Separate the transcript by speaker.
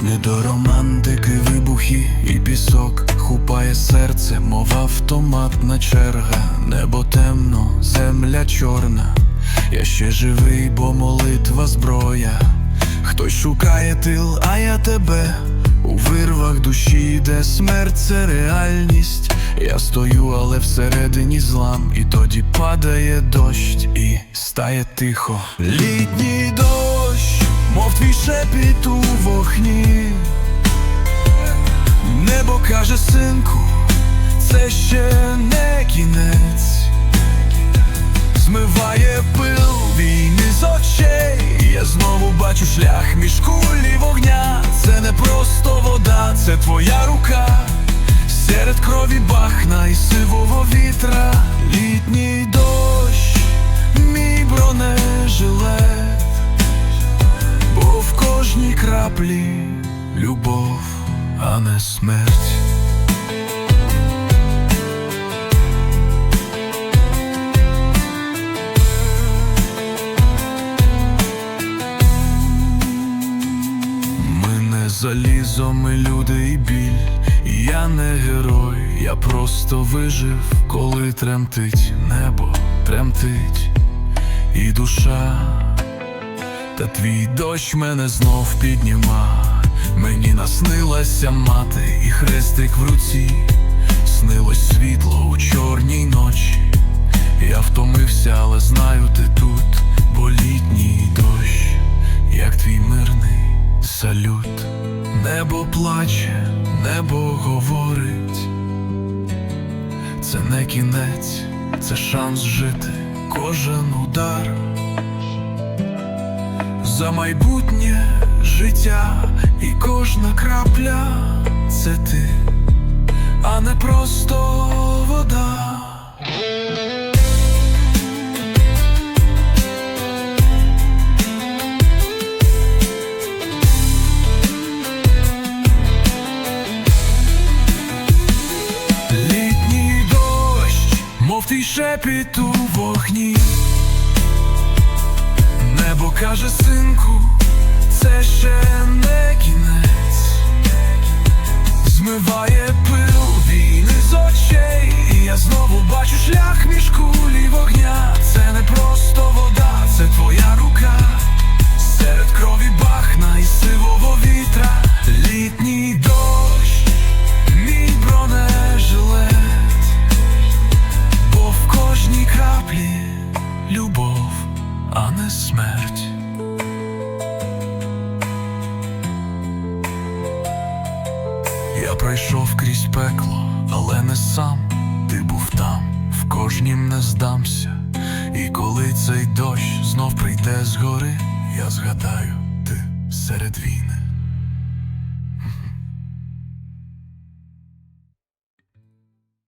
Speaker 1: То романтики, вибухи і пісок хупає серце, мов автоматна черга, небо темно, земля чорна. Я ще живий, бо молитва зброя. Хтось шукає тил, а я тебе у вирвах душі, де смерть це реальність. Я стою, але всередині злам, і тоді падає дощ, і стає тихо. Літній шепіт у вогні. Небо каже, синку, це ще не кінець. Змиває пил війни з очей. Я знову бачу шлях між кулі вогня. Це не просто вода, це твоя рука. Серед крові бахна і сивого вітра. Літній дощ, а не смерть. Ми не залізо, ми люди і біль. Я не герой, я просто вижив, коли тремтить небо, тремтить і душа. Та твій дощ мене знов підніма. Мені наснилася мати і хрестик в руці, снилось світло у чорній ночі. Я втомився, але знаю, ти тут, бо літній дощ, як твій мирний салют. Небо плаче, небо говорить. Це не кінець, це шанс жити, кожен удар за майбутнє життя, і кожна крапля це ти, а не просто вода. Літній дощ, мов твій шепіт у вогні. Небо каже, синку, це ще не кінець, змиває пил війни з очей, і я знову бачу шлях між Я пройшов крізь пекло, але не сам, ти був там, в кожнім не здамся. І коли цей дощ знов прийде згори, я згадаю, ти серед війни.